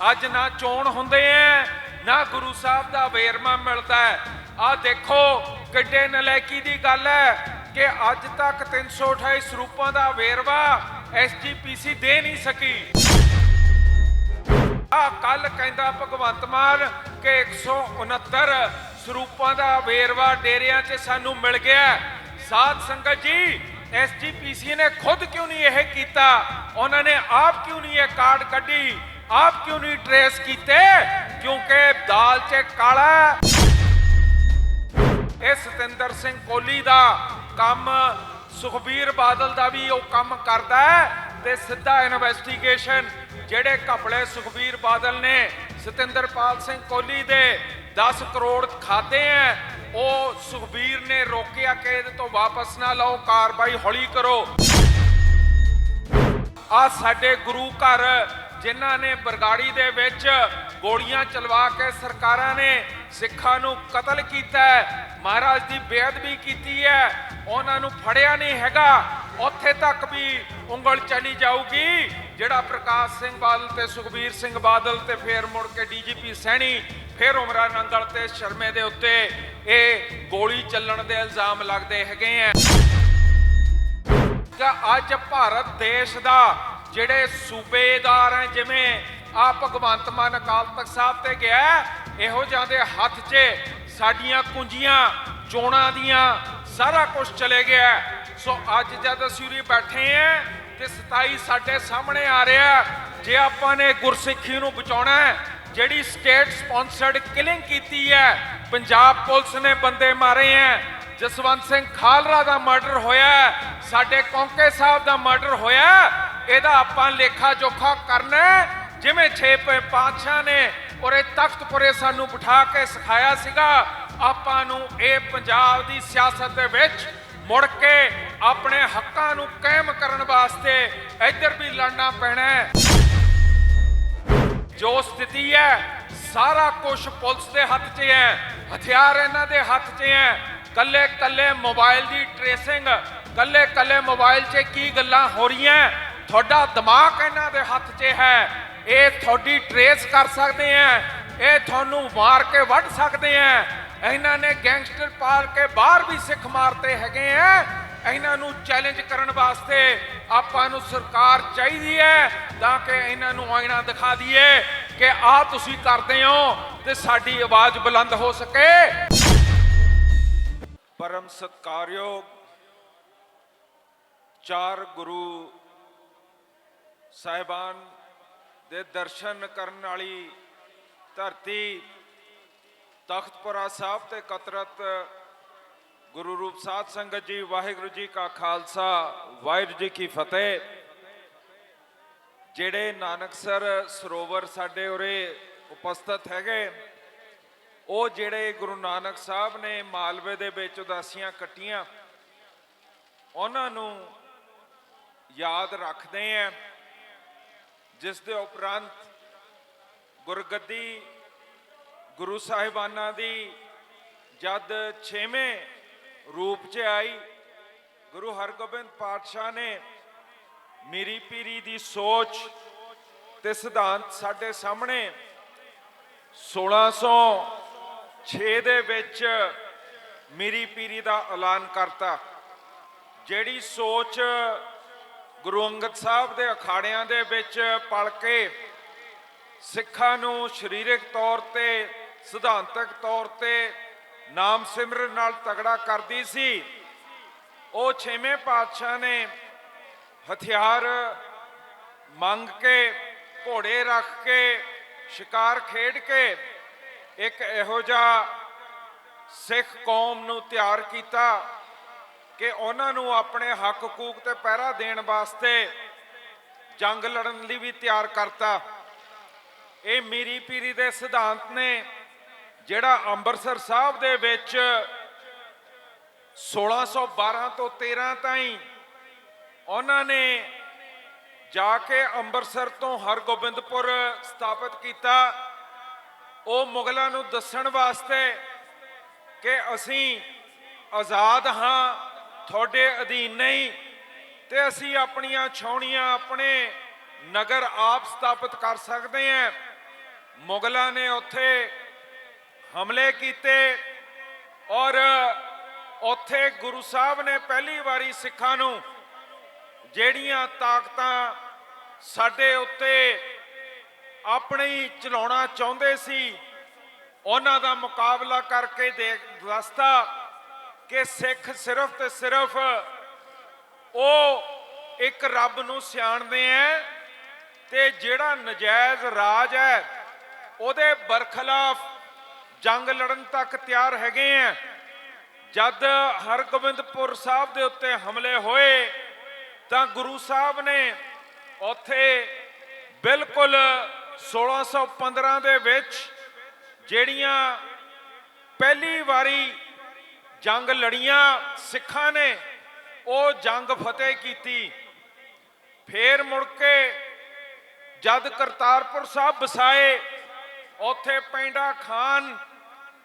ਅੱਜ ਨਾ ਚੋਣ ਹੁੰਦੇ ਐ, ਨਾ ਗੁਰੂ ਸਾਹਿਬ ਦਾ ਵੇਰਮਾ ਮਿਲਦਾ ਹੈ ਆ ਦੇਖੋ ਕਿੱਡੇ ਨਲੈਕੀ ਦੀ ਗੱਲ ਹੈ ਕਿ ਅੱਜ ਤੱਕ 328 ਸਰੂਪਾਂ ਦਾ ਵੇਰਵਾ ਐਸਜੀਪੀਸੀ ਦੇ ਨਹੀਂ ਸਕੀ। ਆ ਕੱਲ ਕਹਿੰਦਾ ਭਗਵੰਤ ਮਾਨ ਕਿ 169 ਸਰੂਪਾਂ ਦਾ ਵੇਰਵਾ ਡੇਰਿਆਂ 'ਚ ਸਾਨੂੰ ਮਿਲ ਗਿਆ ਸਾਧ ਸੰਗਤ ਜੀ ਐਸਜੀਪੀਸੀ ਨੇ ਖੁਦ ਕਿਉਂ ਨਹੀਂ ਇਹ ਕੀਤਾ? ਉਹਨਾਂ ਨੇ ਆਪ ਕਿਉਂ ਨਹੀਂ ਇਹ ਕਾਰਡ ਕੱਢੀ? ਆਪ ਕਿਉਂ ਨਹੀਂ ਟਰੇਸ ਕੀਤੇ? ਕਿਉਂਕਿ ਦਾਲ 'ਚ ਕਾਲਾ ਇਹ ਸਤਿੰਦਰ ਸਿੰਘ ਕੋਹਲੀ ਦਾ ਕੰਮ, ਸੁਖਬੀਰ ਬਾਦਲ ਦਾ ਵੀ ਉਹ ਕੰਮ ਕਰਦਾ ਹੈ ਤੇ ਸਿੱਧਾ ਇਨਵੈਸਟੀਗੇਸ਼ਨ ਜਿਹੜੇ ਘਪਲੇ ਸੁਖਬੀਰ ਬਾਦਲ ਨੇ ਸਤਿੰਦਰਪਾਲ ਸਿੰਘ ਕੋਹਲੀ ਦੇ 10 ਕਰੋੜ ਖਾਤੇ ਹੈ, ਉਹ ਸੁਖਬੀਰ ਨੇ ਰੋਕਿਆ ਕਿ ਇਹਦੇ ਤੋਂ ਵਾਪਸ ਨਾ ਲਓ, ਕਾਰਵਾਈ ਹੌਲੀ ਕਰੋ। ਆ ਸਾਡੇ ਗੁਰੂ ਘਰ ਜਿਨ੍ਹਾਂ ਨੇ ਬਰਗਾੜੀ ਦੇ ਵਿੱਚ ਗੋਲੀਆਂ ਚਲਵਾ ਕੇ ਸਰਕਾਰਾਂ ਨੇ ਸਿੱਖਾਂ ਨੂੰ ਕਤਲ ਕੀਤਾ ਹੈ, ਮਹਾਰਾਜ ਦੀ ਬੇਅਦਬੀ ਕੀਤੀ ਹੈ, ਉਹਨਾਂ ਨੂੰ ਫੜਿਆ ਨਹੀਂ ਹੈਗਾ, ਉੱਥੇ ਤੱਕ ਵੀ ਉਂਗਲ ਚਲੀ ਜਾਊਗੀ। ਜਿਹੜਾ ਪ੍ਰਕਾਸ਼ ਸਿੰਘ ਬਾਦਲ ਤੇ ਸੁਖਬੀਰ ਸਿੰਘ ਬਾਦਲ ਤੇ ਫੇਰ ਮੁੜ ਕੇ ਡੀਜੀਪੀ ਸੈਣੀ, ਫੇਰ ਉਮਰਾ ਨੰਦਲ ਤੇ ਸ਼ਰਮੇ ਦੇ ਉੱਤੇ ਇਹ ਗੋਲੀ ਚੱਲਣ ਦੇ ਇਲਜ਼ਾਮ ਲੱਗਦੇ ਹੈਗੇ ਆ ਕਿ ਅੱਜ ਭਾਰਤ ਦੇਸ਼ ਦਾ ਜਿਹੜੇ ਸੂਬੇਦਾਰ ਹੈ, ਜਿਵੇਂ ਆ ਭਗਵੰਤ ਮਾਨ ਅਕਾਲ ਤਖਤ ਸਾਹਿਬ ਤੇ ਗਿਆ ਇਹੋ ਜਿਹਾਂ ਦੇ ਹੱਥ 'ਚ ਸਾਡੀਆਂ ਕੁੰਜੀਆਂ, ਚੋਣਾਂ ਦੀਆਂ, ਸਾਰਾ ਕੁਝ ਚਲੇ ਗਿਆ ਸੋ ਅੱਜ ਜਦ ਅਸੀਂ ਉਰੇ ਬੈਠੇ ਹਾਂ ਤੇ 27 ਸਾਡੇ ਸਾਹਮਣੇ ਆ ਰਿਹਾ ਜੇ ਆਪਾਂ ਨੇ ਗੁਰਸਿੱਖੀ ਨੂੰ ਬਚਾਉਣਾ ਹੈ, ਜਿਹੜੀ ਸਟੇਟ ਸਪਾਂਸਰਡ ਕਿਲਿੰਗ ਕੀਤੀ ਹੈ, ਪੰਜਾਬ ਪੁਲਿਸ ਨੇ ਬੰਦੇ ਮਾਰੇ ਹੈ, ਜਸਵੰਤ ਸਿੰਘ ਖਾਲਰਾ ਦਾ ਮਰਡਰ ਹੋਇਆ ਸਾਡੇ ਕੌਂਕੇ ਸਾਹਿਬ ਦਾ ਮਰਡਰ ਹੋਇਆ ਇਹਦਾ ਆਪਾਂ ਲੇਖਾ ਜੋਖਾ ਕਰਨਾ ਜਿਵੇਂ ਛੇ ਪ- ਪਾਤਸ਼ਾਹ ਨੇ ਔਰੇ ਤਖਤਪੁਰੇ ਸਾਨੂੰ ਬਿਠਾ ਕੇ ਸਿਖਾਇਆ ਸੀਗਾ, ਆਪਾਂ ਨੂੰ ਇਹ ਪੰਜਾਬ ਦੀ ਸਿਆਸਤ ਦੇ ਵਿੱਚ ਮੁੜ ਕੇ ਆਪਣੇ ਹੱਕਾਂ ਨੂੰ ਕਾਇਮ ਕਰਨ ਵਾਸਤੇ ਇੱਧਰ ਵੀ ਲੜਨਾ ਪੈਣਾ ਜੋ ਸਥਿਤੀ ਹੈ, ਸਾਰਾ ਕੁਝ ਪੁਲਿਸ ਦੇ ਹੱਥ 'ਚ ਹੈ, ਹਥਿਆਰ ਇਹਨਾਂ ਦੇ ਹੱਥ 'ਚ ਹੈ। ਕੱਲੇ ਕੱਲੇ ਮੋਬਾਈਲ ਦੀ ਟ੍ਰੇਸਿੰਗ ਕੱਲੇ ਕੱਲੇ ਮੋਬਾਈਲ 'ਚ ਕੀ ਗੱਲਾਂ ਹੋ ਰਹੀਆਂ? ਤੁਹਾਡਾ ਦਿਮਾਗ ਇਹਨਾਂ ਦੇ ਹੱਥ 'ਚ ਹੈ। ਇਹ ਤੁਹਾਡੀ ਟਰੇਸ ਕਰ ਸਕਦੇ ਆ ਇਹ ਤੁਹਾਨੂੰ ਮਾਰ ਕੇ ਵੱਢ ਸਕਦੇ ਆ ਇਹਨਾਂ ਨੇ ਗੈਂਗਸਟਰ ਪਾਲ ਕੇ ਬਾਹਰ ਵੀ ਸਿੱਖ ਮਾਰਤੇ ਹੈਗੇ ਆ ਇਹਨਾਂ ਨੂੰ ਚੈਲੰਜ ਕਰਨ ਵਾਸਤੇ ਆਪਾਂ ਨੂੰ ਸਰਕਾਰ ਚਾਹੀਦੀ ਹੈ ਤਾਂ ਕਿ ਇਹਨਾਂ ਨੂੰ ਆਇਨਾ ਦਿਖਾ ਦਈਏ ਕਿ ਆਹ ਤੁਸੀਂ ਕਰਦੇ ਹੋ ਤੇ ਸਾਡੀ ਆਵਾਜ਼ ਬੁਲੰਦ ਹੋ ਸਕੇ। ਪਰਮ ਸਤਕਾਰਯੋਗ ਚਾਰ ਗੁਰੂ ਸਾਹਿਬਾਨ ਦੇ ਦਰਸ਼ਨ ਕਰਨ ਵਾਲੀ ਧਰਤੀ ਤਖਤਪੁਰਾ ਸਾਹਿਬ ਤੇ ਕਤਰਤ ਗੁਰੂ ਰੂਪ ਸਾਧ ਸੰਗਤ ਜੀ, ਵਾਹਿਗੁਰੂ ਜੀ ਕਾ ਖਾਲਸਾ, ਵਾਹਿਗੁਰੂ ਜੀ ਕੀ ਫਤਿਹ। ਜਿਹੜੇ ਨਾਨਕਸਰ ਸਰੋਵਰ ਸਾਡੇ ਉਰੇ ਉਪਸਥਿਤ ਹੈਗੇ, ਉਹ ਜਿਹੜੇ ਗੁਰੂ ਨਾਨਕ ਸਾਹਿਬ ਨੇ ਮਾਲਵੇ ਦੇ ਵਿੱਚ ਉਦਾਸੀਆਂ ਕੱਟੀਆਂ, ਉਹਨਾਂ ਨੂੰ ਯਾਦ ਰੱਖਦੇ ਆਂ ਜਿਸ ਦੇ ਉਪਰੰਤ ਗੁਰਗੱਦੀ ਗੁਰੂ ਸਾਹਿਬਾਨਾਂ ਦੀ ਜਦ 6ਵੇਂ ਰੂਪ 'ਚ ਆਈ, ਗੁਰੂ ਹਰਗੋਬਿੰਦ ਪਾਤਸ਼ਾਹ ਨੇ ਮੇਰੀ ਪੀਰੀ ਦੀ ਸੋਚ ਤੇ ਸਿਧਾਂਤ ਸਾਡੇ ਸਾਹਮਣੇ 1606 ਦੇ ਵਿੱਚ ਮੇਰੀ ਪੀਰੀ ਦਾ ਐਲਾਨ ਕਰਤਾ। ਜਿਹੜੀ ਸੋਚ ਗੁਰੂ ਅੰਗਦ ਸਾਹਿਬ ਦੇ ਅਖਾੜਿਆਂ ਦੇ ਵਿੱਚ ਪਲ ਕੇ ਸਿੱਖਾਂ ਨੂੰ ਸਰੀਰਕ ਤੌਰ ਤੇ, ਸਿਧਾਂਤਕ ਤੌਰ ਤੇ ਨਾਮ ਸਿਮਰਨ ਨਾਲ ਤਗੜਾ ਕਰਦੀ ਸੀ। ਉਹ ਛੇਵੇਂ ਪਾਤਸ਼ਾਹ ਨੇ ਹਥਿਆਰ ਮੰਗ ਕੇ, ਘੋੜੇ ਰੱਖ ਕੇ, ਸ਼ਿਕਾਰ ਖੇਡ ਕੇ ਇੱਕ ਇਹੋ ਜਿਹਾ ਸਿੱਖ ਕੌਮ ਨੂੰ ਤਿਆਰ ਕੀਤਾ। ਕਿ ਉਹਨਾਂ ਨੂੰ ਆਪਣੇ ਹੱਕ ਹਕੂਕ ਤੇ ਪਹਿਰਾ ਦੇਣ ਵਾਸਤੇ ਜੰਗ ਲੜਨ ਲਈ ਵੀ ਤਿਆਰ ਕਰਤਾ। ਇਹ ਮੀਰੀ ਪੀਰੀ ਦੇ ਸਿਧਾਂਤ ਨੇ, ਜਿਹੜਾ ਅੰਮ੍ਰਿਤਸਰ ਸਾਹਿਬ ਦੇ ਵਿੱਚ 1612 ਤੋਂ 13 ਤਾਈਂ ਉਹਨਾਂ ਨੇ ਜਾ ਕੇ ਅੰਮ੍ਰਿਤਸਰ ਤੋਂ ਹਰਗੋਬਿੰਦਪੁਰ ਸਥਾਪਿਤ ਕੀਤਾ। ਉਹ ਮੁਗਲਾਂ ਨੂੰ ਦੱਸਣ ਵਾਸਤੇ ਕਿ ਅਸੀਂ ਆਜ਼ਾਦ ਹਾਂ ਤੁਹਾਡੇ ਅਧੀਨ ਨਹੀਂ ਤੇ ਅਸੀਂ ਆਪਣੀਆਂ ਛਾਉਣੀਆਂ ਆਪਣੇ ਨਗਰ ਆਪ ਸਥਾਪਿਤ ਕਰ ਸਕਦੇ ਹਾਂ। ਮੁਗਲਾਂ ਨੇ ਉੱਥੇ ਹਮਲੇ ਕੀਤੇ ਔਰ ਉੱਥੇ ਗੁਰੂ ਸਾਹਿਬ ਨੇ ਪਹਿਲੀ ਵਾਰੀ ਸਿੱਖਾਂ ਨੂੰ ਜਿਹੜੀਆਂ ਤਾਕਤਾਂ ਸਾਡੇ ਉੱਤੇ ਆਪਣੀ ਚਲਾਉਣਾ ਚਾਹੁੰਦੇ ਸੀ, ਉਹਨਾਂ ਦਾ ਮੁਕਾਬਲਾ ਕਰਕੇ ਦੇਖ ਦੱਸਤਾ ਕਿ ਸਿੱਖ ਸਿਰਫ ਤੇ ਸਿਰਫ ਉਹ ਇੱਕ ਰੱਬ ਨੂੰ ਸਿਆਣਦੇ ਐ ਤੇ ਜਿਹੜਾ ਨਜਾਇਜ਼ ਰਾਜ ਹੈ ਉਹਦੇ ਬਰਖਲਾਫ ਜੰਗ ਲੜਨ ਤੱਕ ਤਿਆਰ ਹੈਗੇ ਆ ਜਦ ਹਰਗੋਬਿੰਦਪੁਰ ਸਾਹਿਬ ਦੇ ਉੱਤੇ ਹਮਲੇ ਹੋਏ, ਤਾਂ ਗੁਰੂ ਸਾਹਿਬ ਨੇ ਉੱਥੇ ਬਿਲਕੁਲ 1615 ਦੇ ਵਿੱਚ ਜਿਹੜੀਆਂ ਪਹਿਲੀ ਵਾਰੀ ਜੰਗ ਲੜੀਆਂ ਸਿੱਖਾਂ ਨੇ, ਉਹ ਜੰਗ ਫਤਿਹ ਕੀਤੀ। ਫੇਰ ਮੁੜ ਕੇ ਜਦ ਕਰਤਾਰਪੁਰ ਸਾਹਿਬ ਵਸਾਏ, ਉੱਥੇ ਪੈਂਡਾ ਖਾਨ,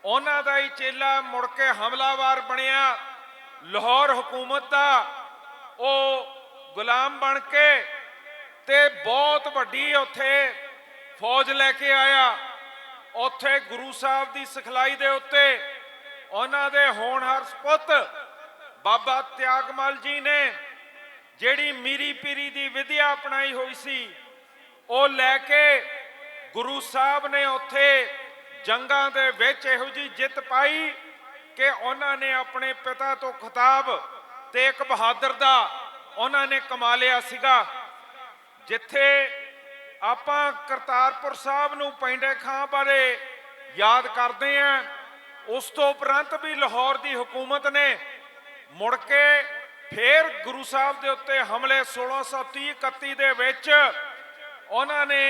ਉਹਨਾਂ ਦਾ ਹੀ ਚੇਲਾ ਮੁੜ ਕੇ ਹਮਲਾਵਾਰ ਬਣਿਆ। ਲਾਹੌਰ ਹਕੂਮਤ ਦਾ, ਉਹ ਗੁਲਾਮ ਬਣ ਕੇ ਤੇ ਬਹੁਤ ਵੱਡੀ ਉੱਥੇ ਫੌਜ ਲੈ ਕੇ ਆਇਆ। ਉੱਥੇ ਗੁਰੂ ਸਾਹਿਬ ਦੀ ਸਿਖਲਾਈ ਦੇ ਉੱਤੇ ਉਹਨਾਂ ਦੇ ਹੋਣਹਾਰ ਸੁਪੁੱਤ ਬਾਬਾ ਤਿਆਗਮਲ ਜੀ ਨੇ ਜਿਹੜੀ ਮੀਰੀ ਪੀਰੀ ਦੀ ਵਿਦਿਆ ਅਪਣਾਈ ਹੋਈ ਸੀ, ਉਹ ਲੈ ਕੇ ਗੁਰੂ ਸਾਹਿਬ ਨੇ ਉੱਥੇ ਜੰਗਾਂ ਦੇ ਵਿੱਚ ਇਹੋ ਜੀ ਜਿੱਤ ਪਾਈ ਕਿ ਉਹਨਾਂ ਨੇ ਆਪਣੇ ਪਿਤਾ ਤੋਂ ਖਿਤਾਬ ਤੇ ਇੱਕ ਬਹਾਦਰ ਦਾ ਉਹਨਾਂ ਨੇ ਕਮਾ ਲਿਆ ਸੀਗਾ। ਜਿੱਥੇ ਆਪਾਂ ਕਰਤਾਰਪੁਰ ਸਾਹਿਬ ਨੂੰ ਪੈਂਡੇ ਖਾਂ ਬਾਰੇ ਯਾਦ ਕਰਦੇ ਆਂ ਉਸ ਤੋਂ ਉਪਰੰਤ ਵੀ ਲਾਹੌਰ ਦੀ ਹਕੂਮਤ ਨੇ ਮੁੜ ਕੇ ਫੇਰ ਗੁਰੂ ਸਾਹਿਬ ਦੇ ਉੱਤੇ ਹਮਲੇ 1630 31 ਦੇ ਵਿੱਚ ਉਹਨਾਂ ਨੇ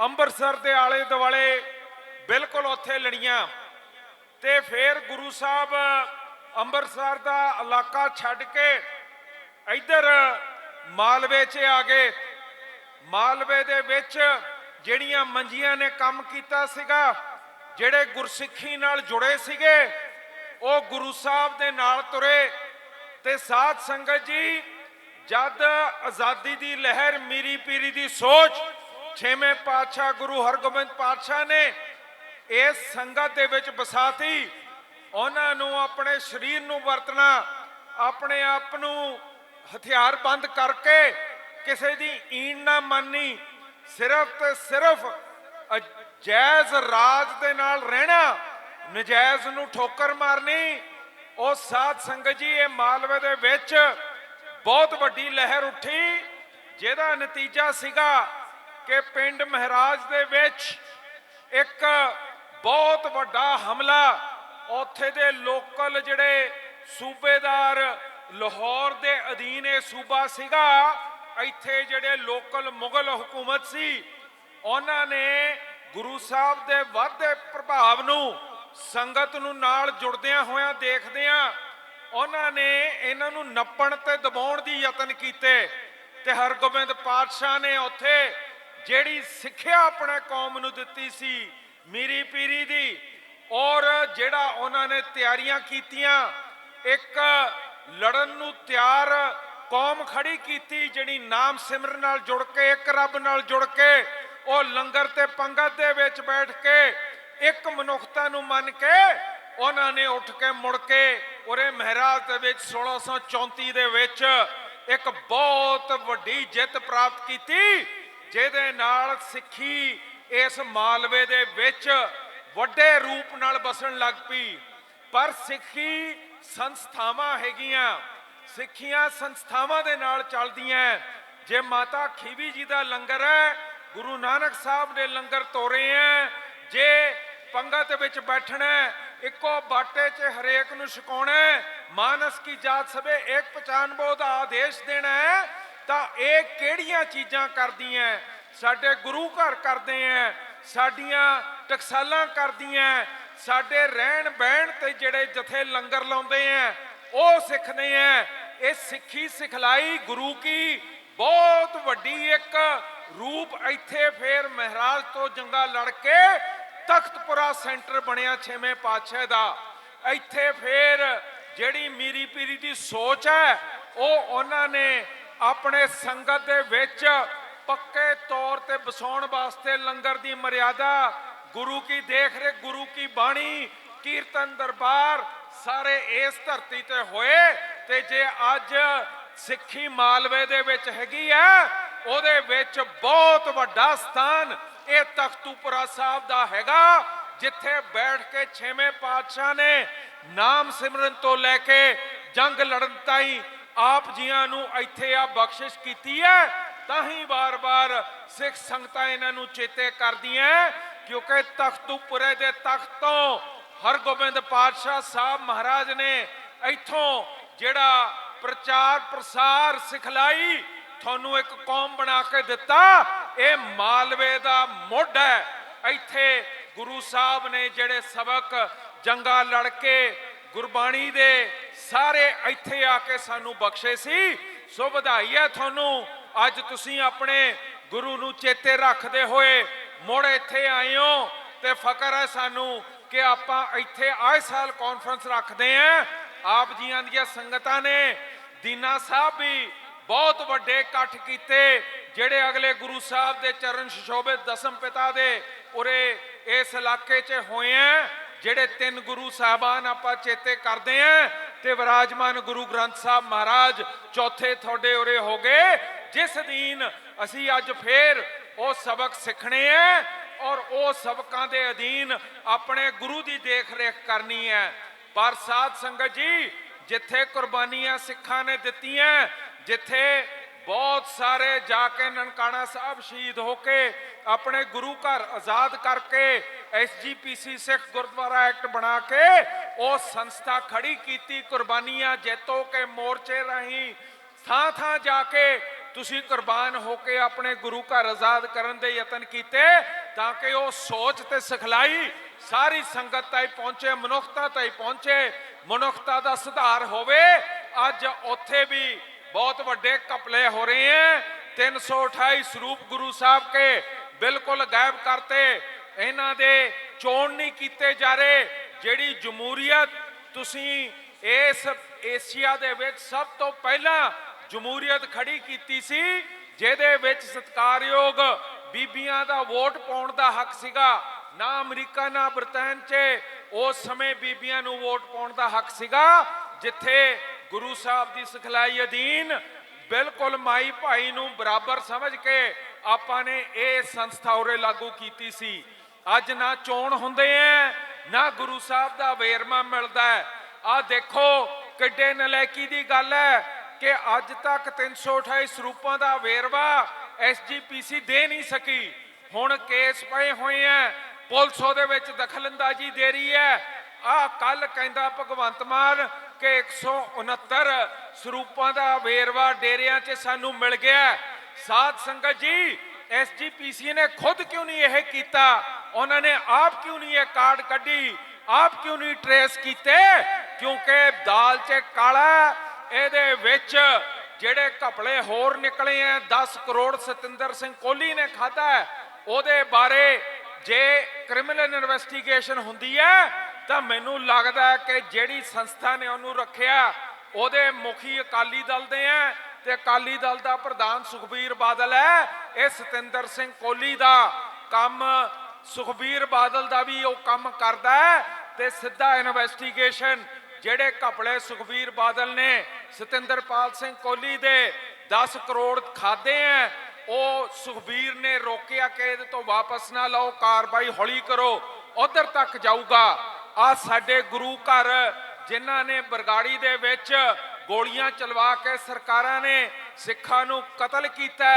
ਅੰਮ੍ਰਿਤਸਰ ਦੇ ਆਲੇ ਦੁਆਲੇ ਬਿਲਕੁਲ ਉੱਥੇ ਲੜੀਆਂ ਤੇ ਫਿਰ ਗੁਰੂ ਸਾਹਿਬ ਅੰਮ੍ਰਿਤਸਰ ਦਾ ਇਲਾਕਾ ਛੱਡ ਕੇ ਇੱਧਰ ਮਾਲਵੇ 'ਚ ਆ ਗਏ। ਮਾਲਵੇ ਦੇ ਵਿੱਚ ਜਿਹੜੀਆਂ ਮੰਜੀਆਂ ਨੇ ਕੰਮ ਕੀਤਾ ਸੀਗਾ ਜਿਹੜੇ ਗੁਰਸਿੱਖੀ ਨਾਲ ਜੁੜੇ ਸੀਗੇ, ਉਹ ਗੁਰੂ ਸਾਹਿਬ ਦੇ ਨਾਲ ਤੁਰੇ। ਤੇ ਸਾਧ ਸੰਗਤ ਜੀ, ਜਦ ਆਜ਼ਾਦੀ ਦੀ ਲਹਿਰ ਮੀਰੀ ਪੀਰੀ ਦੀ ਸੋਚ, ਛੇਵੇਂ ਪਾਤਸ਼ਾਹ ਗੁਰੂ ਹਰਗੋਬਿੰਦ ਪਾਤਸ਼ਾਹ ਨੇ ਇਸ ਸੰਗਤ ਦੇ ਵਿੱਚ ਬਸਾਤੀ ਉਹਨਾਂ ਨੂੰ ਆਪਣੇ ਸਰੀਰ ਨੂੰ ਵਰਤਣਾ, ਆਪਣੇ ਆਪ ਨੂੰ ਹਥਿਆਰਬੰਦ ਕਰਕੇ ਕਿਸੇ ਦੀ ਈਨ ਨਾ ਮੰਨਣੀ ਸਿਰਫ ਤੇ ਸਿਰਫ ਜਾਇਜ਼ ਰਾਜ ਦੇ ਨਾਲ ਰਹਿਣਾ, ਨਜਾਇਜ਼ ਨੂੰ ਠੋਕਰ ਮਾਰਨੀ, ਉਹ ਸਾਧ ਸੰਗਤ ਜੀ, ਇਹ ਮਾਲਵੇ ਦੇ ਵਿੱਚ ਬਹੁਤ ਵੱਡੀ ਲਹਿਰ ਉੱਠੀ, ਜਿਹਦਾ ਨਤੀਜਾ ਸੀਗਾ ਕਿ ਪਿੰਡ ਮਹਾਰਾਜ ਦੇ ਵਿੱਚ ਇੱਕ ਬਹੁਤ ਵੱਡਾ ਹਮਲਾ, ਉੱਥੇ ਦੇ ਲੋਕਲ ਜਿਹੜੇ ਸੂਬੇਦਾਰ ਲਾਹੌਰ ਦੇ ਅਧੀਨ ਇਹ ਸੂਬਾ ਸੀਗਾ, ਇੱਥੇ ਜਿਹੜੇ ਲੋਕਲ ਮੁਗਲ ਹਕੂਮਤ ਸੀ, ਉਹਨਾਂ ਨੇ ਗੁਰੂ ਸਾਹਿਬ ਦੇ ਵਾਧੇ ਪ੍ਰਭਾਵ ਨੂੰ, ਸੰਗਤ ਨੂੰ ਨਾਲ ਜੁੜਦਿਆਂ ਹੋਇਆਂ ਦੇਖਦਿਆਂ ਉਹਨਾਂ ਨੇ ਇਹਨਾਂ ਨੂੰ ਨੱਪਣ ਤੇ ਦਬਾਉਣ ਦੀ ਯਤਨ ਕੀਤੇ ਤੇ ਹਰਗੋਬਿੰਦ ਪਾਤਸ਼ਾਹ ਨੇ ਉੱਥੇ ਜਿਹੜੀ ਸਿੱਖਿਆ ਆਪਣੇ ਕੌਮ ਨੂੰ ਦਿੱਤੀ ਸੀ, ਮੀਰੀ ਪੀਰੀ ਦੀ, ਔਰ ਜਿਹੜਾ ਉਹਨਾਂ ਨੇ ਤਿਆਰੀਆਂ ਕੀਤੀਆਂ, ਇੱਕ ਲੜਨ ਨੂੰ ਤਿਆਰ ਕੌਮ ਖੜੀ ਕੀਤੀ, ਜਿਹੜੀ ਨਾਮ ਸਿਮਰਨ ਨਾਲ ਜੁੜ ਕੇ, ਇੱਕ ਰੱਬ ਨਾਲ ਜੁੜ ਕੇ ਉਹ ਲੰਗਰ ਤੇ ਪੰਗਤ ਦੇ ਵਿੱਚ ਬੈਠ ਕੇ ਇੱਕ ਮਨੁੱਖਤਾ ਨੂੰ ਮੰਨ ਕੇ ਉਹਨਾਂ ਨੇ ਉੱਠ ਕੇ ਮੁੜ ਕੇ ਉਰੇ ਮਹਾਰਾਜ ਦੇ ਵਿੱਚ 1634 ਦੇ ਵਿੱਚ ਇੱਕ ਬਹੁਤ ਵੱਡੀ ਜਿੱਤ ਪ੍ਰਾਪਤ ਕੀਤੀ, ਜਿਹਦੇ ਨਾਲ ਸਿੱਖੀ ਇਸ ਮਾਲਵੇ ਦੇ ਵਿੱਚ ਵੱਡੇ ਰੂਪ ਨਾਲ ਬਸਣ ਲੱਗ ਪਈ। ਪਰ ਸਿੱਖੀ ਸੰਸਥਾਵਾਂ ਹੈਗੀਆਂ, ਸਿੱਖੀਆਂ ਸੰਸਥਾਵਾਂ ਦੇ ਨਾਲ ਚੱਲਦੀਆਂ। ਜੇ ਮਾਤਾ ਖੀਵੀ ਜੀ ਦਾ ਲੰਗਰ ਹੈ ਗੁਰੂ ਨਾਨਕ ਸਾਹਿਬ ਨੇ ਲੰਗਰ ਤੋਰੇ ਹੈ ਜੇ ਪੰਗਤ ਵਿੱਚ ਬੈਠਣਾ ਇੱਕੋ ਬਾਟੇ 'ਚ ਹਰੇਕ ਨੂੰ ਛਕਾਉਣਾ ਮਾਨਸ ਕੀ ਜਾਤ ਸਭੇ ਇੱਕ ਪਛਾਨਬੋ ਦਾ ਆਦੇਸ਼ ਦੇਣਾ ਹੈ ਤਾਂ ਇਹ ਕਿਹੜੀਆਂ ਚੀਜ਼ਾਂ ਕਰਦੀਆਂ ਸਾਡੇ ਗੁਰੂ ਘਰ ਕਰਦੇ ਆ ਸਾਡੀਆਂ ਟਕਸਾਲਾਂ ਕਰਦੀਆਂ ਸਾਡੇ ਰਹਿਣ ਬਹਿਣ ਤੇ ਜਿਹੜੇ ਜਥੇ ਲੰਗਰ ਲਾਉਂਦੇ ਆ ਉਹ ਸਿੱਖਦੇ ਆ ਇਹ ਸਿੱਖੀ ਸਿਖਲਾਈ ਗੁਰੂ ਕੀ ਬਹੁਤ ਵੱਡੀ ਇੱਕ ਰੂਪ ਇੱਥੇ ਫੇਰ ਮਹਾਰਾਜ ਤੋਂ ਜੰਗਾ ਲੜ ਕੇ ਤਖਤਪੁਰਾ ਸੈਂਟਰ ਬਣਿਆ ਛੇਵੇਂ ਪਾਤਸ਼ਾਹ ਦਾ। ਇੱਥੇ ਫੇਰ ਜਿਹੜੀ ਮੀਰੀ ਪੀਰੀ ਦੀ ਸੋਚ ਹੈ, ਉਹ ਉਹਨਾਂ ਨੇ ਆਪਣੇ ਸੰਗਤ ਦੇ ਵਿੱਚ ਪੱਕੇ ਤੌਰ ਤੇ ਵਸਾਉਣ ਵਾਸਤੇ ਲੰਗਰ ਦੀ ਮਰਿਆਦਾ, ਗੁਰੂ ਕੀ ਦੇਖ ਰੇ ਗੁਰੂ ਕੀ ਬਾਣੀ, ਕੀਰਤਨ ਦਰਬਾਰ ਸਾਰੇ ਇਸ ਧਰਤੀ ਤੇ ਹੋਏ ਤੇ ਜੇ ਅੱਜ ਸਿੱਖੀ ਮਾਲਵੇ ਦੇ ਵਿੱਚ ਹੈਗੀ ਹੈ ਉਹਦੇ ਵਿੱਚ ਬਹੁਤ ਵੱਡਾ ਸਥਾਨ ਇਹ ਤਖਤੂਪੁਰਾ ਸਾਹਿਬ ਦਾ ਹੈਗਾ, ਜਿੱਥੇ ਬੈਠ ਕੇ ਛੇਵੇਂ ਪਾਤਸ਼ਾਹ ਨੇ ਨਾਮ ਸਿਮਰਨ ਤੋਂ ਲੈ ਕੇ ਜੰਗ ਲੜਨ ਤਾਈਂ ਆਪ ਜੀਆਂ ਨੂੰ ਇੱਥੇ ਆ ਬਖਸ਼ਿਸ਼ ਕੀਤੀ ਹੈ, ਤਾਂ ਹੀ ਬਾਰ-ਬਾਰ ਸਿੱਖ ਸੰਗਤਾਂ ਇਹਨਾਂ ਨੂੰ ਚੇਤੇ ਕਰਦੀਆਂ ਕਿਉਂਕਿ ਤਖਤੂਪੁਰੇ ਦੇ ਤਖਤ ਤੋਂ ਹਰਗੋਬਿੰਦ ਪਾਤਸ਼ਾਹ ਸਾਹਿਬ ਮਹਾਰਾਜ ਨੇ ਇੱਥੋਂ ਜਿਹੜਾ ਪ੍ਰਚਾਰ ਪ੍ਰਸਾਰ ਸਿਖਲਾਈ ਤੁਹਾਨੂੰ ਇੱਕ ਕੌਮ ਬਣਾ ਕੇ ਦਿੱਤਾ। ਇਹ ਮਾਲਵੇ ਦਾ ਮੁੱਢ ਹੈ। ਇੱਥੇ ਗੁਰੂ ਸਾਹਿਬ ਨੇ ਜਿਹੜੇ ਸਬਕ ਜੰਗਾ ਲੜ ਕੇ ਗੁਰਬਾਣੀ ਦੇ ਸਾਰੇ ਇੱਥੇ ਆ ਕੇ ਸਾਨੂੰ ਬਖਸ਼ੇ ਸੀ, ਸੋ ਵਧਾਈ ਹੈ ਤੁਹਾਨੂੰ। ਅੱਜ ਤੁਸੀਂ ਆਪਣੇ ਗੁਰੂ ਨੂੰ ਚੇਤੇ ਰੱਖਦੇ ਹੋਏ ਮੁੜ ਇੱਥੇ ਆਏ ਹੋ ਤੇ ਫਕਰ ਹੈ ਸਾਨੂੰ ਕਿ ਆਪਾਂ ਇੱਥੇ ਆਏ ਸਾਲ ਕਾਨਫਰੰਸ ਰੱਖਦੇ ਆਂ ਆਪ ਜੀਆਂ ਦੀਆਂ ਸੰਗਤਾਂ ਨੇ, ਦੀਨਾ ਸਾਹਿਬ ਵੀ ਬਹੁਤ ਵੱਡੇ ਇਕੱਠ ਕੀਤੇ, ਜਿਹੜੇ ਅਗਲੇ ਗੁਰੂ ਸਾਹਿਬ ਦੇ ਚਰਨ ਸ਼ੋਭੇ ਦਸਮ ਪਿਤਾ ਦੇ ਉਰੇ ਇਸ ਇਲਾਕੇ 'ਚ ਹੋਏ ਆ ਜਿਹੜੇ ਤਿੰਨ ਗੁਰੂ ਸਾਹਿਬਾਨ ਆਪਾਂ ਚੇਤੇ ਕਰਦੇ ਆਂ ਤੇ ਵਿਰਾਜਮਾਨ ਗੁਰੂ ਗ੍ਰੰਥ ਸਾਹਿਬ ਮਹਾਰਾਜ ਚੌਥੇ ਤੁਹਾਡੇ ਉਰੇ ਹੋ ਗਏ। ਜਿਸ ਦੀਨ ਅਸੀਂ ਅੱਜ ਫੇਰ ਉਹ ਸਬਕ ਸਿੱਖਣੇ ਆ ਔਰ ਉਹ ਸਬਕਾਂ ਦੇ ਅਧੀਨ ਆਪਣੇ ਗੁਰੂ ਦੀ ਦੇਖ ਰੇਖ ਕਰਨੀ ਹੈ ਪਰ ਸਾਧ ਸੰਗਤ ਜੀ, ਜਿੱਥੇ ਕੁਰਬਾਨੀਆਂ ਸਿੱਖਾਂ ਨੇ ਦਿੱਤੀਆਂ ਜਿੱਥੇ ਬਹੁਤ ਸਾਰੇ ਜਾ ਕੇ ਨਨਕਾਣਾ ਸਾਹਿਬ ਸ਼ਹੀਦ ਹੋ ਕੇ ਆਪਣੇ ਗੁਰੂ ਘਰ ਆਜ਼ਾਦ ਕਰਕੇ ਐਸਜੀਪੀਸੀ ਸਿੱਖ ਗੁਰਦੁਆਰਾ ਐਕਟ ਬਣਾ ਕੇ ਉਹ ਸੰਸਥਾ ਖੜੀ ਕੀਤੀ ਕੁਰਬਾਨੀਆਂ ਜੇਤੋ ਕੇ ਮੋਰਚੇ ਰਾਹੀਂ। ਥਾਂ ਥਾਂ ਜਾ ਕੇ ਤੁਸੀਂ ਕੁਰਬਾਨ ਹੋ ਕੇ ਆਪਣੇ ਗੁਰੂ ਘਰ ਆਜ਼ਾਦ ਕਰਨ ਦੇ ਯਤਨ ਕੀਤੇ ਤਾਂ ਕਿ ਉਹ ਸੋਚ ਤੇ ਸਿਖਲਾਈ ਸਾਰੀ ਸੰਗਤ ਤਾਈ ਪਹੁੰਚੇ, ਮਨੁੱਖਤਾ ਤਾਈ ਪਹੁੰਚੇ, ਮਨੁੱਖਤਾ ਦਾ ਸੁਧਾਰ ਹੋਵੇ। ਅੱਜ ਉੱਥੇ ਵੀ ਬਹੁਤ ਵੱਡੇ ਕਪਲੇ ਹੋ ਰਹੇ ਹੈ। 328 ਸਰੂਪ ਗੁਰੂ ਸਾਹਿਬ ਕੇ ਬਿਲਕੁਲ ਗਾਇਬ ਕਰਤੇ। ਇਹਨਾਂ ਦੇ ਚੋਣ ਨਹੀਂ ਕੀਤੇ ਜਾ ਰਹੇ। ਜਿਹੜੀ ਜਮਹੂਰੀਅਤ ਤੁਸੀਂ ਇਸ ਏਸ਼ੀਆ ਦੇ ਵਿੱਚ ਸਭ ਤੋਂ ਪਹਿਲਾਂ ਜਮਹੂਰੀਅਤ ਖੜੀ ਕੀਤੀ ਸੀ, ਜਿਹਦੇ ਵਿੱਚ ਸਤਕਾਰਯੋਗ ਬੀਬੀਆਂ ਦਾ ਵੋਟ ਪਾਉਣ ਦਾ ਹੱਕ ਸੀਗਾ, ਨਾ ਅਮਰੀਕਾ, ਨਾ ਬ੍ਰਿਟੇਨ 'ਚ, ਉਸ ਸਮੇਂ ਬੀਬੀਆਂ ਨੂੰ ਵੋਟ ਪਾਉਣ ਦਾ ਹੱਕ ਸੀਗਾ, ਜਿੱਥੇ ਗੁਰੂ ਸਾਹਿਬ ਦੀ ਸਿਖਲਾਈ ਅਧੀਨ ਬਿਲਕੁਲ ਮਾਈ ਭਾਈ ਨੂੰ ਬਰਾਬਰ ਸਮਝ ਕੇ ਆਪਾਂ ਨੇ ਇਹ ਸੰਸਥਾ ਉਰੇ ਲਾਗੂ ਕੀਤੀ ਸੀ। ਅੱਜ ਨਾ ਚੋਣ ਹੁੰਦੇ ਐ, ਨਾ ਗੁਰੂ ਸਾਹਿਬ ਦਾ ਵੇਰਮਾ ਮਿਲਦਾ ਹੈ ਆ ਦੇਖੋ ਕਿੱਡੇ ਨਲਾਇਕੀ ਦੀ ਗੱਲ ਹੈ ਕਿ ਅੱਜ ਤੱਕ 328 ਸਰੂਪਾਂ ਦਾ ਵੇਰਵਾ ਐਸਜੀਪੀਸੀ ਦੇ ਨਹੀਂ ਸਕੀ। ਹੁਣ ਕੇਸ ਪਏ ਹੋਏ ਐ, ਪੁਲਿਸ ਉਹਦੇ ਵਿੱਚ ਦਖਲਅੰਦਾਜ਼ੀ ਦੇ ਰਹੀ ਹੈ ਆ ਕੱਲ ਕਹਿੰਦਾ ਭਗਵੰਤ ਮਾਨ ਕਿ 169 ਸਰੂਪਾਂ ਦਾ ਵੇਰਵਾ ਡੇਰਿਆਂ 'ਚ ਸਾਨੂੰ ਮਿਲ ਗਿਆ ਸਾਧ ਸੰਗਤ ਜੀ ਐਸਜੀਪੀਸੀ ਨੇ ਖੁਦ ਕਿਉਂ ਨਹੀਂ ਇਹ ਕੀਤਾ? ਉਹਨਾਂ ਨੇ ਆਪ ਕਿਉਂ ਨਹੀਂ ਇਹ ਕਾਰਡ ਕੱਢੀ? ਆਪ ਕਿਉਂ ਨਹੀਂ ਟਰੇਸ ਕੀਤੇ? ਕਿਉਂਕਿ ਦਾਲ 'ਚ ਕਾਲਾ ਇਹਦੇ ਵਿੱਚ ਜਿਹੜੇ ਘਪਲੇ ਹੋਰ ਨਿਕਲੇ ਆ 10 ਕਰੋੜ ਸਤਿੰਦਰ ਸਿੰਘ ਕੋਹਲੀ ਨੇ ਖਾਦਾ ਉਹਦੇ ਬਾਰੇ ਜੇ ਕ੍ਰਿਮੀਨਲ ਇਨਵੈਸਟੀਗੇਸ਼ਨ ਹੁੰਦੀ ਹੈ ਤਾਂ ਮੈਨੂੰ ਲੱਗਦਾ ਕਿ ਜਿਹੜੀ ਸੰਸਥਾ ਨੇ ਉਹਨੂੰ ਰੱਖਿਆ, ਉਹਦੇ ਮੁਖੀ ਅਕਾਲੀ ਦਲ ਦੇ ਆ ਤੇ ਅਕਾਲੀ ਦਲ ਦਾ ਪ੍ਰਧਾਨ ਸੁਖਬੀਰ ਬਾਦਲ ਹੈ। ਇਹ ਸਤਿੰਦਰ ਸਿੰਘ ਕੋਹਲੀ ਦਾ ਕੰਮ, ਸੁਖਬੀਰ ਬਾਦਲ ਦਾ ਵੀ ਉਹ ਕੰਮ ਕਰਦਾ ਹੈ ਤੇ ਸਿੱਧਾ ਇਨਵੈਸਟੀਗੇਸ਼ਨ ਜਿਹੜੇ ਘਪਲੇ ਸੁਖਬੀਰ ਬਾਦਲ ਨੇ, ਸਤਿੰਦਰਪਾਲ ਸਿੰਘ ਕੋਹਲੀ ਦੇ 10 ਕਰੋੜ ਖਾਦੇ ਆ ਉਹ ਸੁਖਬੀਰ ਨੇ ਰੋਕਿਆ ਕਿ ਇਹਦੇ ਤੋਂ ਵਾਪਸ ਨਾ ਲਓ, ਕਾਰਵਾਈ ਹੌਲੀ ਕਰੋ, ਉਧਰ ਤੱਕ ਜਾਊਗਾ। ਆ ਸਾਡੇ ਗੁਰੂ ਘਰ ਜਿਨ੍ਹਾਂ ਨੇ ਬਰਗਾੜੀ ਦੇ ਵਿੱਚ ਗੋਲੀਆਂ ਚਲਵਾ ਕੇ ਸਰਕਾਰਾਂ ਨੇ ਸਿੱਖਾਂ ਨੂੰ ਕਤਲ ਕੀਤਾ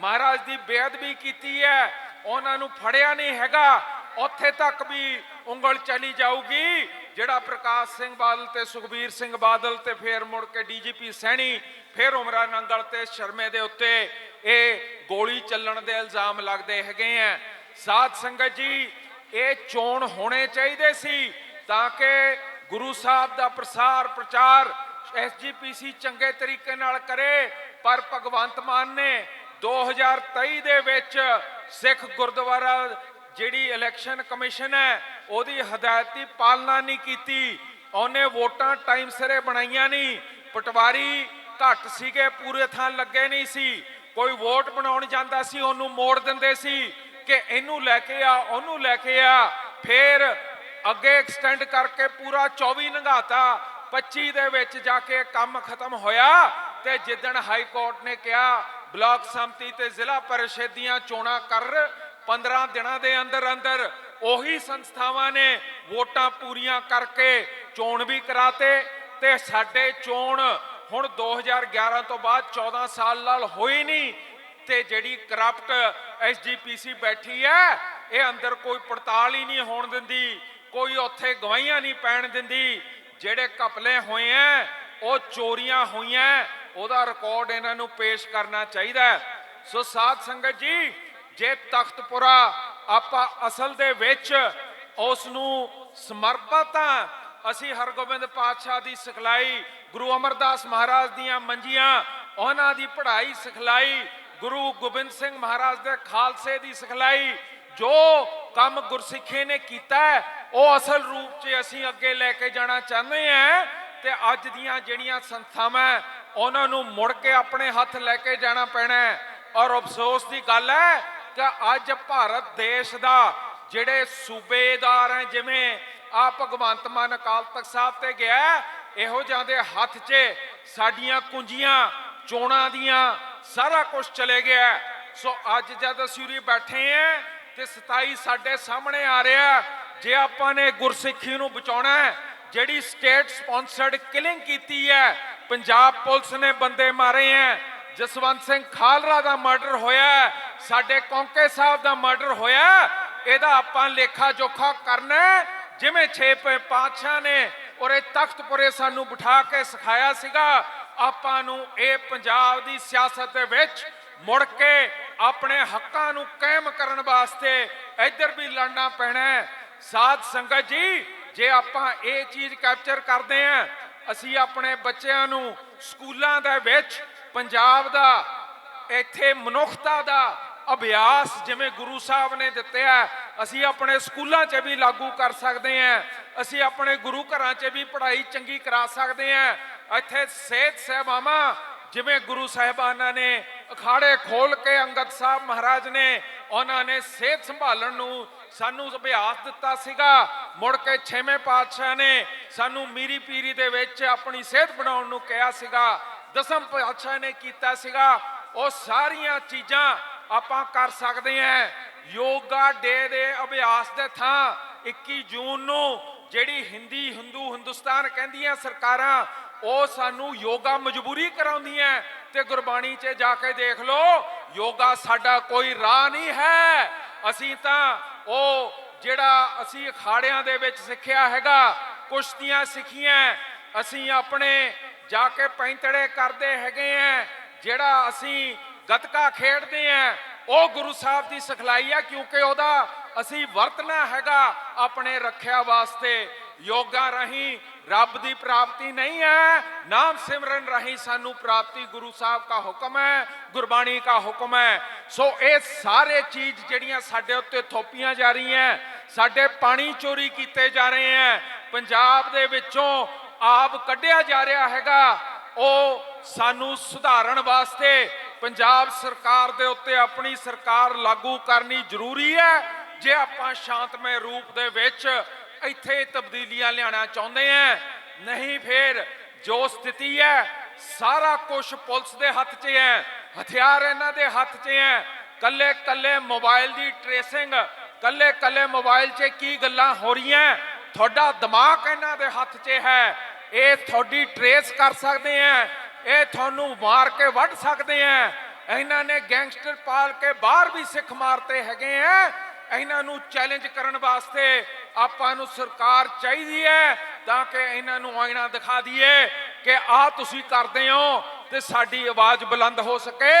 ਮਹਾਰਾਜ ਦੀ ਬੇਅਦਬੀ ਕੀਤੀ ਹੈ, ਉਹਨਾਂ ਨੂੰ ਫੜਿਆ ਨਹੀਂ ਹੈਗਾ, ਉੱਥੇ ਤੱਕ ਵੀ ਉਂਗਲ ਚਲੀ ਜਾਊਗੀ। ਜਿਹੜਾ ਪ੍ਰਕਾਸ਼ ਸਿੰਘ ਬਾਦਲ ਤੇ ਸੁਖਬੀਰ ਸਿੰਘ ਬਾਦਲ ਤੇ ਫੇਰ ਮੁੜ ਕੇ ਡੀਜੀਪੀ ਸੈਣੀ, ਫੇਰ ਉਮਰਾ ਨੰਗਲ ਤੇ ਸ਼ਰਮੇ ਦੇ ਉੱਤੇ ਇਹ ਗੋਲੀ ਚੱਲਣ ਦੇ ਇਲਜ਼ਾਮ ਲੱਗਦੇ ਹੈਗੇ ਆ। ਸਾਧ ਸੰਗਤ ਜੀ ਇਹ ਚੋਣ ਹੋਣੇ ਚਾਹੀਦੇ ਸੀ ਤਾਂ ਕਿ ਗੁਰੂ ਸਾਹਿਬ ਦਾ ਪ੍ਰਸਾਰ ਪ੍ਰਚਾਰ ਐਸਜੀਪੀਸੀ ਚੰਗੇ ਤਰੀਕੇ ਨਾਲ ਕਰੇ, ਪਰ ਭਗਵੰਤ ਮਾਨ ਨੇ 2023 ਦੇ ਵਿੱਚ ਸਿੱਖ ਗੁਰਦੁਆਰਾ ਜਿਹੜੀ ਇਲੈਕਸ਼ਨ ਕਮਿਸ਼ਨ ਹੈ, ਉਹਦੀ ਹਦਾਇਤੀ ਪਾਲਣਾ ਨਹੀਂ ਕੀਤੀ। ਉਹਨੇ ਵੋਟਾਂ ਟਾਈਮ ਸਿਰੇ ਬਣਾਈਆਂ ਨਹੀਂ। ਪਟਵਾਰੀ ਘੱਟ ਸੀਗੇ, ਪੂਰੇ ਥਾਂ ਲੱਗੇ ਨਹੀਂ ਸੀ। ਕੋਈ ਵੋਟ ਬਣਾਉਣ ਜਾਂਦਾ ਸੀ, ਉਹਨੂੰ ਮੋੜ ਦਿੰਦੇ ਸੀ। ਕਿ ਇਹਨੂੰ ਲੈ ਕੇ ਆ, ਉਹਨੂੰ ਲੈ ਕੇ ਆ। ਫਿਰ ਅੱਗੇ ਐਕਸਟੈਂਡ ਕਰਕੇ ਪੂਰਾ 24 ਨੰਗਾਤਾ 25 ਦੇ ਵਿੱਚ ਜਾ ਕੇ ਕੰਮ ਖਤਮ ਹੋਇਆ ਤੇ ਜਿੱਦਣ ਹਾਈ ਕੋਰਟ ਨੇ ਕਿਹਾ, ਬਲਾਕ ਸੰਮਤੀ ਤੇ ਜ਼ਿਲ੍ਹਾ ਪਰਿਸ਼ਦ ਦੀਆਂ ਚੋਣਾਂ ਕਰ 15 ਦਿਨਾਂ ਦੇ ਅੰਦਰ ਅੰਦਰ ਉਹੀ ਸੰਸਥਾਵਾਂ ਨੇ ਵੋਟਾਂ ਪੂਰੀਆਂ ਕਰਕੇ ਚੋਣ ਵੀ ਕਰਾਤੇ ਤੇ ਸਾਡੇ ਚੋਣ ਹੁਣ 2011 ਤੋਂ ਬਾਅਦ 14 ਸਾਲ ਨਾਲ ਹੋਈ ਨਹੀਂ। ਤੇ ਜਿਹੜੀ ਕਰਪਟ ਐਸਜੀਪੀਸੀ ਬੈਠੀ ਹੈ, ਇਹ ਅੰਦਰ ਕੋਈ ਪੜਤਾਲ ਹੀ ਨਹੀਂ ਹੋਣ ਦਿੰਦੀ, ਕੋਈ ਉੱਥੇ ਗਵਾਹੀਆਂ ਨਹੀਂ ਪੈਣ ਦਿੰਦੀ। ਜਿਹੜੇ ਕਪਲੇ ਹੋਏ ਐ, ਉਹ ਚੋਰੀਆਂ ਹੋਈਆਂ, ਉਹਦਾ ਰਿਕਾਰਡ ਇਹਨਾਂ ਨੂੰ ਪੇਸ਼ ਕਰਨਾ ਚਾਹੀਦਾ ਸੋ ਸਾਧ ਸੰਗਤ ਜੀ, ਜੇ ਤਖਤਪੁਰਾ ਆਪਾਂ ਅਸਲ ਦੇ ਵਿੱਚ ਉਸ ਨੂੰ ਸਮਰਪਿਤ ਹਾਂ ਅਸੀਂ ਹਰਗੋਬਿੰਦ ਪਾਤਸ਼ਾਹ ਦੀ ਸਿਖਲਾਈ, ਗੁਰੂ ਅਮਰਦਾਸ ਮਹਾਰਾਜ ਦੀਆਂ ਮੰਜੀਆਂ, ਉਹਨਾਂ ਦੀ ਪੜ੍ਹਾਈ ਸਿਖਲਾਈ ਗੁਰੂ ਗੋਬਿੰਦ ਸਿੰਘ ਮਹਾਰਾਜ ਦੇ ਖਾਲਸੇ ਦੀ ਸਿਖਲਾਈ ਜੋ ਕੰਮ ਗੁਰਸਿੱਖੀ ਨੇ ਕੀਤਾ ਉਹ ਅਸਲ ਰੂਪ 'ਚ ਅਸੀਂ ਅੱਗੇ ਲੈ ਕੇ ਜਾਣਾ ਚਾਹੁੰਦੇ ਹਾਂ ਤੇ ਅੱਜ ਦੀਆਂ ਜਿਹੜੀਆਂ ਸੰਸਥਾਵਾਂ ਉਹਨਾਂ ਨੂੰ ਮੁੜ ਕੇ ਆਪਣੇ ਹੱਥ ਲੈ ਕੇ ਜਾਣਾ ਪੈਣਾ ਔਰ ਅਫਸੋਸ ਦੀ ਗੱਲ ਹੈ ਕਿ ਅੱਜ ਭਾਰਤ ਦੇਸ਼ ਦਾ ਜਿਹੜੇ ਸੂਬੇਦਾਰ ਹੈ, ਜਿਵੇਂ ਆ ਭਗਵੰਤ ਮਾਨ ਅਕਾਲ ਤਖਤ ਸਾਹਿਬ ਤੇ ਗਿਆ ਇਹੋ ਜਿਹਾਂ ਦੇ ਹੱਥ 'ਚ ਸਾਡੀਆਂ ਕੁੰਜੀਆਂ, ਚੋਣਾਂ ਦੀਆਂ ਸਾਰਾ ਕੁਝ ਚਲੇ ਗਿਆ ਸੋ ਅੱਜ ਜਦ ਅਸੀਂ ਉਰੇ ਬੈਠੇ ਹਾਂ ਤੇ 27 ਸਾਡੇ ਸਾਹਮਣੇ ਆ ਰਿਹਾ ਜੇ ਆਪਾਂ ਨੇ ਗੁਰਸਿੱਖੀ ਨੂੰ ਬਚਾਉਣਾ ਹੈ, ਜਿਹੜੀ ਸਟੇਟ ਸਪਾਂਸਰਡ ਕਿਲਿੰਗ ਕੀਤੀ ਹੈ, ਪੰਜਾਬ ਪੁਲਿਸ ਨੇ ਬੰਦੇ ਮਾਰੇ ਹੈ, ਜਸਵੰਤ ਸਿੰਘ ਖਾਲਰਾ ਦਾ ਮਰਡਰ ਹੋਇਆ ਸਾਡੇ ਕੌਂਕੇ ਸਾਹਿਬ ਦਾ ਮਰਡਰ ਹੋਇਆ ਇਹਦਾ ਆਪਾਂ ਲੇਖਾ ਜੋਖਾ ਕਰਨਾ ਜਿਵੇਂ ਛੇ ਪ- ਪਾਤਸ਼ਾਹ ਨੇ ਔਰ ਇਹ ਤਖਤਪੁਰੇ ਸਾਨੂੰ ਬਿਠਾ ਕੇ ਸਿਖਾਇਆ ਸੀਗਾ ਆਪਾਂ ਨੂੰ ਇਹ ਪੰਜਾਬ ਦੀ ਸਿਆਸਤ ਦੇ ਵਿੱਚ ਮੁੜ ਕੇ ਆਪਣੇ ਹੱਕਾਂ ਨੂੰ ਕਾਇਮ ਕਰਨ ਵਾਸਤੇ ਇੱਧਰ ਵੀ ਲੜਨਾ ਪੈਣਾ ਹੈ। ਸਾਧ ਸੰਗਤ ਜੀ, ਜੇ ਆਪਾਂ ਇਹ ਚੀਜ਼ ਕੈਪਚਰ ਕਰਦੇ ਹਾਂ, ਅਸੀਂ ਆਪਣੇ ਬੱਚਿਆਂ ਨੂੰ ਸਕੂਲਾਂ ਦੇ ਵਿੱਚ ਪੰਜਾਬ ਦਾ, ਇੱਥੇ ਮਨੁੱਖਤਾ ਦਾ ਅਭਿਆਸ ਜਿਵੇਂ ਗੁਰੂ ਸਾਹਿਬ ਨੇ ਦਿੱਤਾ ਆ, ਅਸੀਂ ਆਪਣੇ ਸਕੂਲਾਂ 'ਚ ਵੀ ਲਾਗੂ ਕਰ ਸਕਦੇ ਹਾਂ। ਅਸੀਂ ਆਪਣੇ ਗੁਰੂ ਘਰਾਂ 'ਚ ਵੀ ਪੜ੍ਹਾਈ ਚੰਗੀ ਕਰਾ ਸਕਦੇ ਹਾਂ। ਇੱਥੇ ਸਿਹਤ ਸੇਵਾਵਾਂ ਜਿਵੇਂ ਗੁਰੂ ਸਾਹਿਬਾਨਾਂ ਨੇ ਅਖਾੜੇ ਖੋਲ ਕੇ ਅੰਗਦ ਸਾਹਿਬ ਮਹਾਰਾਜ ਨੇ ਉਹਨਾਂ ਨੇ ਸਿਹਤ ਸੰਭਾਲਣ ਨੂੰ ਸਾਨੂੰ ਅਭਿਆਸ ਦਿੱਤਾ ਸੀਗਾ। ਮੁੜ ਕੇ ਛੇਵੇਂ ਪਾਤਸ਼ਾਹ ਨੇ ਸਾਨੂੰ ਮੀਰੀ ਪੀਰੀ ਦੇ ਵਿੱਚ ਆਪਣੀ ਸਿਹਤ ਬਣਾਉਣ ਨੂੰ ਕਿਹਾ ਸੀਗਾ। ਦਸਮ ਪਾਤਸ਼ਾਹ ਨੇ ਕੀਤਾ ਸੀਗਾ। ਉਹ ਸਾਰੀਆਂ ਚੀਜ਼ਾਂ ਆਪਾਂ ਕਰ ਸਕਦੇ ਹਾਂ। ਯੋਗਾ ਡੇ ਦੇ ਅਭਿਆਸ ਦੇ ਥਾਂ 21 ਜੂਨ ਨੂੰ ਜਿਹੜੀ ਹਿੰਦੀ, ਹਿੰਦੂ, ਹਿੰਦੁਸਤਾਨ ਕਹਿੰਦੀਆਂ ਸਰਕਾਰਾਂ ਉਹ ਸਾਨੂੰ ਯੋਗਾ ਮਜਬੂਰੀ ਕਰਾਉਂਦੀ ਹੈ ਤੇ ਗੁਰਬਾਣੀ 'ਚ ਜਾ ਕੇ ਦੇਖ ਲਓ, ਯੋਗਾ ਸਾਡਾ ਕੋਈ ਰਾਹ ਨਹੀਂ ਹੈ। ਅਸੀਂ ਤਾਂ ਉਹ ਜਿਹੜਾ ਅਸੀਂ ਅਖਾੜਿਆਂ ਦੇ ਵਿੱਚ ਸਿੱਖਿਆ ਹੈਗਾ ਕੁਸ਼ਤੀਆਂ ਸਿੱਖੀਆਂ, ਅਸੀਂ ਆਪਣੇ ਜਾ ਕੇ ਪੈਂਤੜੇ ਕਰਦੇ ਹੈਗੇ ਆ, ਜਿਹੜਾ ਅਸੀਂ ਗਤਕਾ ਖੇਡਦੇ ਆ, ਉਹ ਗੁਰੂ ਸਾਹਿਬ ਦੀ ਸਿਖਲਾਈ ਆ, ਕਿਉਂਕਿ ਉਹਦਾ ਅਸੀਂ ਵਰਤਣਾ ਹੈਗਾ ਆਪਣੇ ਰੱਖਿਆ ਵਾਸਤੇ, ਯੋਗਾ ਰਹੀਂ ਰੱਬ ਦੀ ਪ੍ਰਾਪਤੀ ਨਹੀਂ ਹੈ। ਨਾਮ ਸਿਮਰਨ ਰਹੀਂ ਸਾਨੂੰ ਪ੍ਰਾਪਤੀ ਗੁਰੂ ਸਾਹਿਬ ਦਾ ਹੁਕਮ ਹੈ, ਗੁਰਬਾਣੀ ਦਾ ਹੁਕਮ ਹੈ। ਸੋ ਇਹ ਸਾਰੇ ਚੀਜ਼ ਜਿਹੜੀਆਂ ਸਾਡੇ ਉੱਤੇ ਥੋਪੀਆਂ ਜਾ ਰਹੀਆਂ ਸਾਡੇ ਪਾਣੀ ਚੋਰੀ ਕੀਤੇ ਜਾ ਰਹੇ ਹੈ, ਪੰਜਾਬ ਦੇ ਵਿੱਚੋਂ ਆਪ ਕੱਢਿਆ ਜਾ ਰਿਹਾ ਹੈਗਾ, ਉਹ ਸਾਨੂੰ ਸੁਧਾਰਨ ਵਾਸਤੇ ਪੰਜਾਬ ਸਰਕਾਰ ਦੇ ਉੱਤੇ ਆਪਣੀ ਸਰਕਾਰ ਲਾਗੂ ਕਰਨੀ ਜ਼ਰੂਰੀ ਹੈ। ਜੇ ਆਪਾਂ ਸ਼ਾਂਤਮਈ ਰੂਪ ਦੇ ਵਿੱਚ ਇੱਥੇ ਤਬਦੀਲੀਆਂ ਲਿਆਉਣਾ ਚਾਹੁੰਦੇ ਆ ਨਹੀਂ ਫਿਰ ਜੋ ਸਥਿਤੀ ਹੈ ਸਾਰਾ ਕੁਝ ਪੁਲਿਸ ਦੇ ਹੱਥ 'ਚ ਹੈ ਹਥਿਆਰ ਇਹਨਾਂ ਦੇ ਹੱਥ 'ਚ ਹੈ ਕੱਲੇ ਕੱਲੇ ਮੋਬਾਈਲ ਦੀ ਟ੍ਰੇਸਿੰਗ ਕੱਲੇ ਕੱਲੇ ਮੋਬਾਈਲ 'ਚ ਕੀ ਗੱਲਾਂ ਹੋ ਰਹੀਆਂ ਤੁਹਾਡਾ ਦਿਮਾਗ ਇਹਨਾਂ ਦੇ ਹੱਥ 'ਚ ਹੈ। ਇਹ ਤੁਹਾਡੀ ਟ੍ਰੇਸ ਕਰ ਸਕਦੇ ਆ ਇਹ ਤੁਹਾਨੂੰ ਮਾਰ ਕੇ ਵੱਢ ਸਕਦੇ ਆ ਇਹਨਾਂ ਨੇ ਗੈਂਗਸਟਰ ਪਾਲ ਕੇ ਬਾਹਰ ਵੀ ਸਿੱਖ ਮਾਰਤੇ ਹੈਗੇ ਆ ਇਹਨਾਂ ਨੂੰ ਚੈਲੰਜ ਕਰਨ ਵਾਸਤੇ ਆਪਾਂ ਨੂੰ ਸਰਕਾਰ ਚਾਹੀਦੀ ਹੈ ਤਾਂ ਕਿ ਇਹਨਾਂ ਨੂੰ ਆਇਨਾ ਦਿਖਾ ਦਈਏ ਕਿ ਆ ਤੁਸੀਂ ਕਰਦੇ ਹੋ ਤੇ ਸਾਡੀ ਆਵਾਜ਼ ਬੁਲੰਦ ਹੋ ਸਕੇ।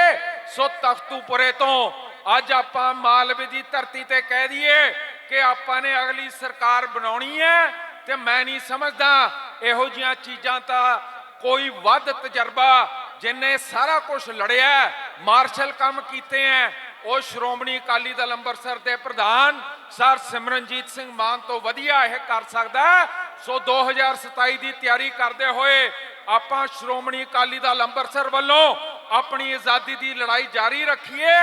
ਸੋ ਤਖਤੂਪੁਰੇ ਤੋਂ ਅੱਜ ਆਪਾਂ ਮਾਲਵੇ ਦੀ ਧਰਤੀ ਤੇ ਕਹਿ ਦਈਏ ਕਿ ਆਪਾਂ ਨੇ ਅਗਲੀ ਸਰਕਾਰ ਬਣਾਉਣੀ ਹੈ ਤੇ ਮੈਂ ਨਹੀਂ ਸਮਝਦਾ ਇਹੋ ਜੀਆਂ ਚੀਜ਼ਾਂ ਤਾਂ ਕੋਈ ਵੱਧ ਤਜਰਬਾ, ਜਿਨੇ ਸਾਰਾ ਕੁਝ ਲੜਿਆ, ਮਾਰਸ਼ਲ ਕੰਮ ਕੀਤੇ ਐ ਉਹ ਸ਼੍ਰੋਮਣੀ ਅਕਾਲੀ ਦਲ ਅੰਮ੍ਰਿਤਸਰ ਦੇ ਪ੍ਰਧਾਨ ਸਰ ਸਿਮਰਨਜੀਤ ਸਿੰਘ ਮਾਨ ਤੋਂ ਵਧੀਆ ਇਹ ਕਰ ਸਕਦਾ ਸੋ 2027 ਦੀ ਤਿਆਰੀ ਕਰਦੇ ਹੋਏ ਆਪਾਂ ਸ਼੍ਰੋਮਣੀ ਅਕਾਲੀ ਦਲ ਅੰਮ੍ਰਿਤਸਰ ਵੱਲੋਂ ਆਪਣੀ ਆਜ਼ਾਦੀ ਦੀ ਲੜਾਈ ਜਾਰੀ ਰੱਖੀਏ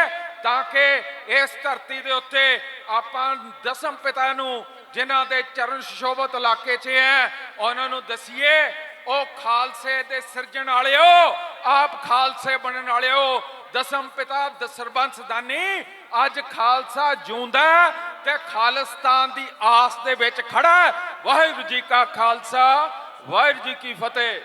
ਤਾਂ ਕਿ ਇਸ ਧਰਤੀ ਦੇ ਉੱਤੇ ਆਪਾਂ ਦਸਮ ਪਿਤਾ ਨੂੰ ਜਿਨ੍ਹਾਂ ਦੇ ਚਰਨ ਸ਼ੋਭਤ ਇਲਾਕੇ 'ਚ ਹੈ, ਉਹਨਾਂ ਨੂੰ ਦਸੀਏ, ਉਹ ਖਾਲਸੇ ਦੇ ਸਿਰਜਣ ਵਾਲਿਓ, ਆਪ ਖਾਲਸੇ ਬਣਨ ਵਾਲਿਓ ਦਸਮ ਪਿਤਾ ਦਸਰਬੰਸ ਦਾਨੀ ਅੱਜ ਖਾਲਸਾ ਜਿਉਂਦਾ ਤੇ ਖਾਲਿਸਤਾਨ ਦੀ ਆਸ ਦੇ ਵਿੱਚ ਖੜਾ ਵਾਹਿਗੁਰੂ ਜੀ ਕਾ ਖਾਲਸਾ, ਵਾਹਿਗੁਰੂ ਜੀ ਕੀ ਫਤਿਹ।